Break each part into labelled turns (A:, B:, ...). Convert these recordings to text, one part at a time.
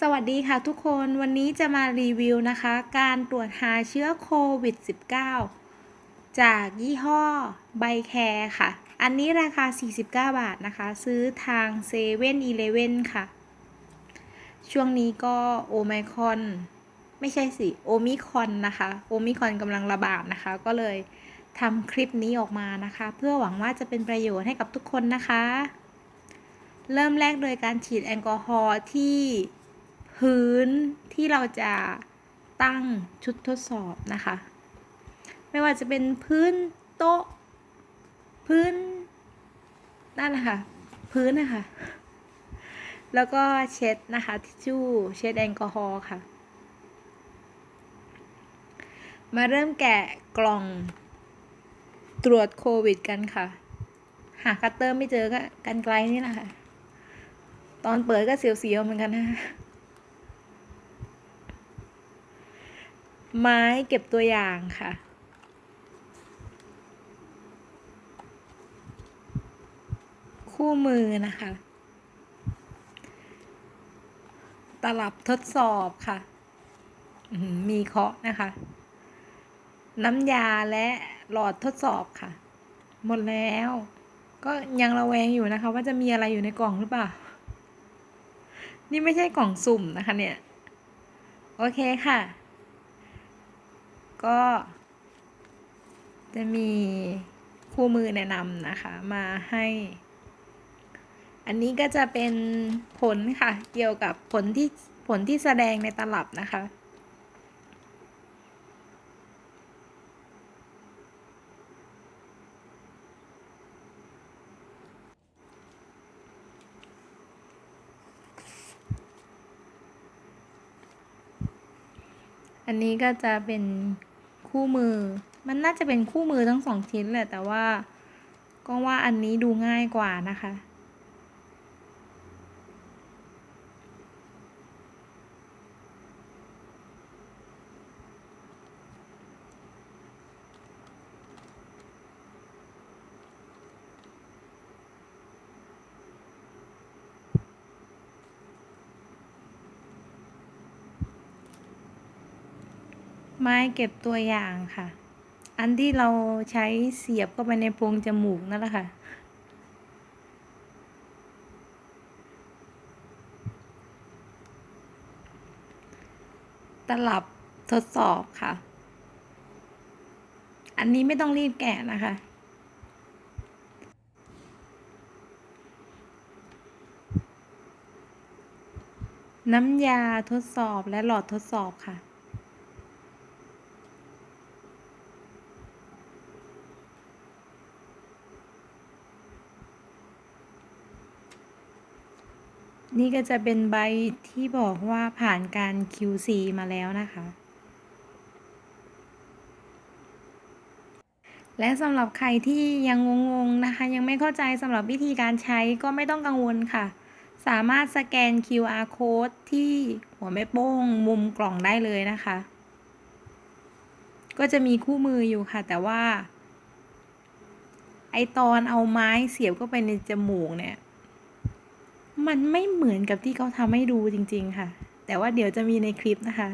A: สวัสดีค่ะทุกคนวันนี้จะมารีวิวนะคะ การตรวจหาเชื้อโควิด -19 จากยี่ห้อไบแคร์ค่ะ อันนี้ราคา 49 บาทนะคะ ซื้อทางเซเว่นอีเลเว่นค่ะ ช่วงนี้ก็โอไมคอน ไม่ใช่สิ โอมิคอนนะคะ โอมิคอนกำลังระบาดนะคะ ก็เลยทำคลิปนี้ออกมานะคะ เพื่อหวังว่าจะเป็นประโยชน์ให้กับทุกคนนะคะ เริ่มแรกโดยการฉีดแอลกอฮอล์ที่ พื้นที่เราจะตั้งชุดทดสอบนะคะ ไม่ว่าจะเป็นพื้นโต๊ะ พื้นนั่นนะคะพื้นนะคะ แล้วก็เช็ดนะคะทิชชู่เช็ดแอลกอฮอล์ค่ะ มาเริ่มแกะกล่องตรวจโควิดกันค่ะ หาคัตเตอร์ไม่เจอก็กันไกลนี่แหละค่ะ ตอนเปิดก็เสียวๆเหมือนกันนะ ไม้เก็บตัวอย่างค่ะ คู่มือนะคะ ตลับทดสอบค่ะ มีเคาะนะคะ น้ำยาและหลอดทดสอบค่ะ หมดแล้ว ก็ยังระแวงอยู่นะคะ ว่าจะมีอะไรอยู่ในกล่องหรือเปล่า นี่ไม่ใช่กล่องสุ่มนะคะเนี่ย โอเคค่ะ ก็จะมีคู่มือแนะนำนะคะมาให้ อันนี้ก็จะเป็นผลค่ะ เกี่ยวกับผลที่ผลที่แสดงในตลับนะคะ อันนี้ก็จะเป็น คู่มือ มันน่าจะเป็นคู่มือทั้งสองชิ้นแหละแต่ว่าก็ว่าอันนี้ดูง่ายกว่านะคะ ไม้เก็บตัวอย่างค่ะ อันที่เราใช้เสียบเข้าไปในโพรงจมูกนั่นแหละค่ะตลับทดสอบค่ะ อันนี้ไม่ต้องรีบแกะนะคะ น้ำยาทดสอบและหลอดทดสอบค่ะ นี่ก็จะเป็นใบที่บอกว่าผ่านการ QC มาแล้วนะคะ และสำหรับใครที่ยังงงๆนะคะ ยังไม่เข้าใจสำหรับวิธีการใช้ก็ไม่ต้องกังวลค่ะ สามารถสแกน QR code ที่หัวแม่โป้งมุมกล่องได้เลยนะคะ ก็จะมีคู่มืออยู่ค่ะ แต่ว่า ไอตอนเอาไม้เสียบเข้าไปในจมูกเนี่ย มันไม่เหมือนกับที่เขาทำให้ดูจริง ๆ ค่ะ แต่ว่าเดี๋ยวจะมีในคลิปนะคะ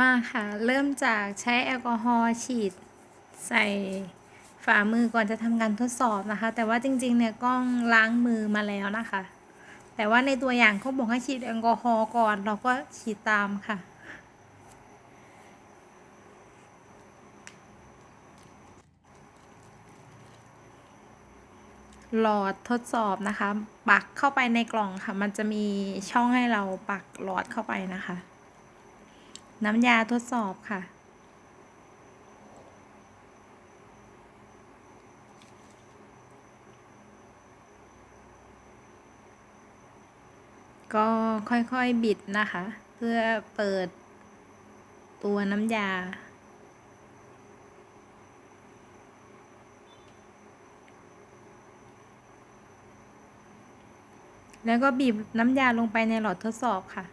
A: มาค่ะ เริ่มจากใช้แอลกอฮอล์ฉีดใส่ฝ่ามือก่อนจะทำการทดสอบนะคะ แต่ว่าจริง ๆ เนี่ยกล้องล้างมือมาแล้วนะคะ แต่ว่าในตัวอย่างเขาบอกให้ฉีดแอลกอฮอล์ก่อน เราก็ฉีดตามค่ะ หลอดทดสอบนะคะ ปักเข้าไปในกล่องค่ะ มันจะมีช่องให้เราปักหลอดเข้าไปนะคะ น้ำยาทดสอบค่ะ ก็ค่อยๆบิดนะคะ เพื่อเปิดตัวน้ำยา แล้วก็บีบน้ำยาลงไปในหลอดทดสอบค่ะ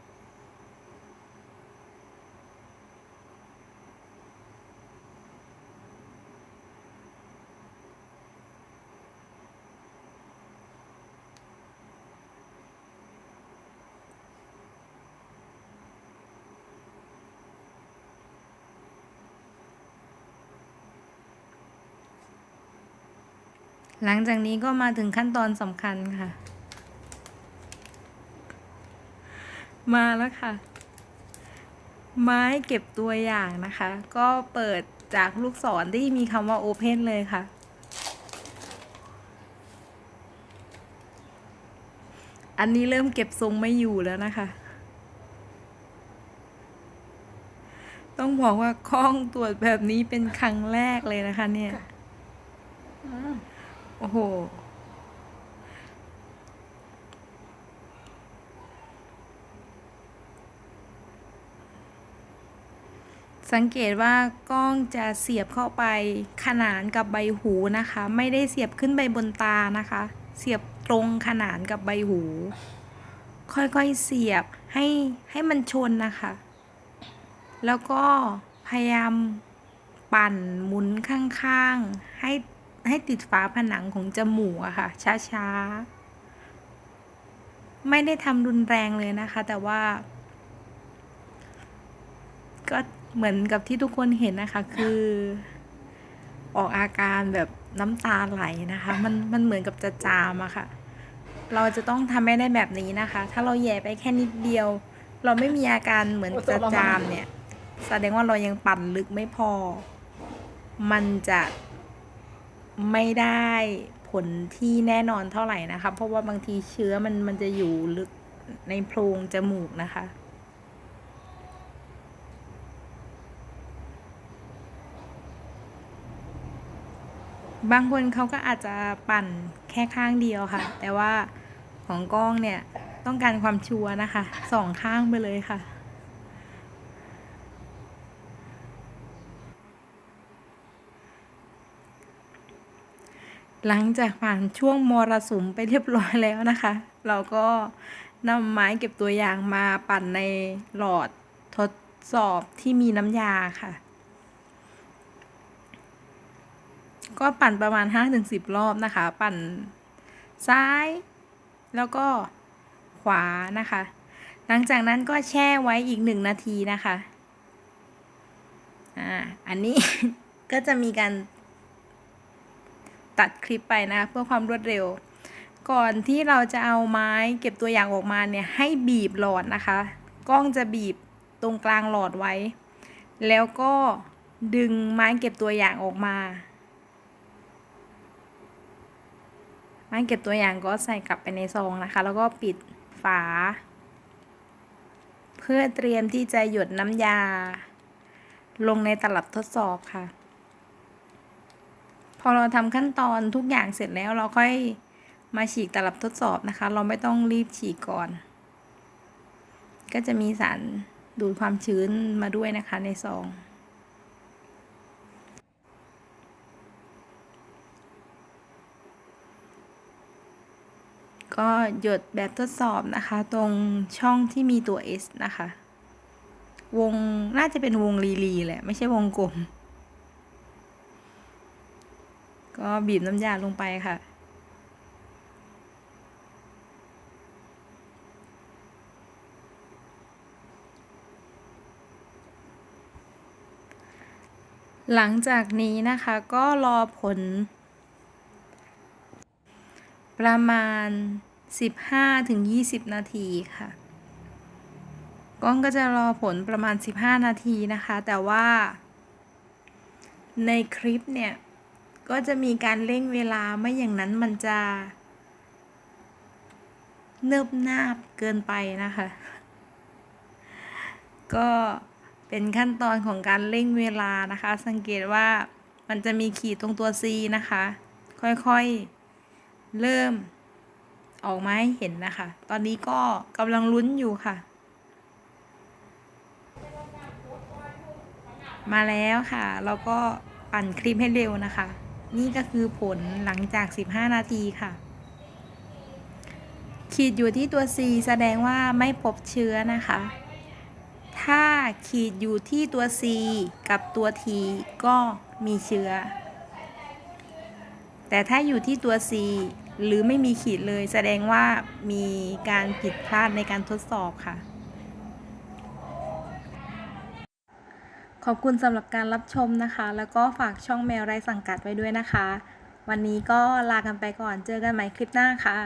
A: หลังจากนี้ก็มาถึงขั้นตอนสำคัญค่ะ มาแล้วค่ะ ไม้เก็บตัวอย่างนะคะ ก็เปิดจากลูกศรที่มีคำว่า Open เลยค่ะ อันนี้เริ่มเก็บทรงไม่อยู่แล้วนะคะ ต้องบอกว่าคล้องตรวจแบบนี้เป็นครั้งแรกเลยนะคะเนี่ย โอ้โห สังเกตว่ากล้องจะเสียบเข้าไปขนานกับใบหูนะคะ ไม่ได้เสียบขึ้นไปบนตานะคะ เสียบตรงขนานกับใบหู ค่อยๆเสียบให้ให้มันชนนะคะ แล้วก็พยายามปั่นหมุนข้างๆ ให้ให้ติดฝาผนังของจมูกอะค่ะ ช้าๆ ไม่ได้ทำรุนแรงเลยนะคะ แต่ว่า ก็ เหมือนกับที่ทุกคนเห็นนะคะ คือออกอาการแบบน้ำตาไหลนะคะ มันมันเหมือนกับจะจามอะค่ะ เราจะต้องทำให้ได้แบบนี้นะคะ ถ้าเราแย่ไปแค่นิดเดียว เราไม่มีอาการเหมือนจะจามเนี่ย แสดงว่าเรายังปั่นลึกไม่พอ มันจะไม่ได้ผลที่แน่นอนเท่าไหร่นะคะ เพราะว่าบางทีเชื้อมันมันจะอยู่ลึกในโพรงจมูกนะคะ บางคนเขาก็อาจจะปั่นแค่ข้างเดียวค่ะ แต่ว่าของกล้องเนี่ยต้องการความชัวร์นะคะสองข้างไปเลยค่ะหลังจากผ่านช่วงมรสุมไปเรียบร้อยแล้วนะคะ เราก็นำไม้เก็บตัวอย่างมาปั่นในหลอดทดสอบที่มีน้ำยาค่ะ ก็ปั่นประมาณ 5-10 รอบนะคะ ปั่นซ้าย แล้วก็ขวานะคะ หลังจากนั้นก็แช่ไว้อีกหนึ่งนาทีนะคะ อ่า อันนี้ ก็จะมีการตัดคลิปไปนะคะเพื่อความรวดเร็ว ก่อนที่เราจะเอาไม้เก็บตัวอย่างออกมาเนี่ยให้บีบหลอดนะคะ กล้องจะบีบตรงกลางหลอดไว้ แล้วก็ดึงไม้เก็บตัวอย่างออกมา ไม้เก็บตัวอย่างก็ใส่กลับไปในซองนะคะ แล้วก็ปิดฝา เพื่อเตรียมที่จะหยดน้ำยา ลงในตลับทดสอบค่ะ พอเราทำขั้นตอนทุกอย่างเสร็จแล้วเราค่อยมาฉีกตลับทดสอบนะคะ เราไม่ต้องรีบฉีกก่อน ก็จะมีสารดูดความชื้นมาด้วยนะคะในซอง ก็หยดแบบทดสอบนะคะ ตรงช่องที่มีตัว S นะคะ วงน่าจะเป็นวงรีลีแหละ ไม่ใช่วงกลม ก็บีบน้ำยาลงไปค่ะหลังจากนี้นะคะก็รอผล ประมาณ 15-20 นาทีค่ะกล้องก็จะรอผลประมาณ 15 นาทีนะคะ แต่ว่า ในคลิปเนี่ย ก็จะมีการเร่งเวลาไม่อย่างนั้นมันจะ เนิบนาบเกินไปนะคะ ก็เป็นขั้นตอนของการเร่งเวลานะคะ สังเกตว่ามันจะมีขีดตรงตัว C นะคะ ค่อยๆ เริ่ม ออกมาให้เห็นนะคะ ตอนนี้ก็กำลังลุ้นอยู่ค่ะ มาแล้วค่ะ เราก็ปั่นคลิปให้เร็วนะคะ นี่ก็คือผลหลังจาก 15 นาทีค่ะ ขีดอยู่ที่ตัว C แสดงว่าไม่พบเชื้อนะคะ ถ้าขีดอยู่ที่ตัว C กับตัว T ก็มีเชื้อ แต่ถ้าอยู่ที่ตัว C หรือไม่มีขีดเลยแสดงว่ามีการผิดพลาดในการทดสอบค่ะ ขอบคุณสำหรับการรับชมนะคะ แล้วก็ฝากช่องแมวไร้สังกัดไว้ด้วยนะคะ วันนี้ก็ลากันไปก่อนเจอกันใหม่คลิปหน้าค่ะ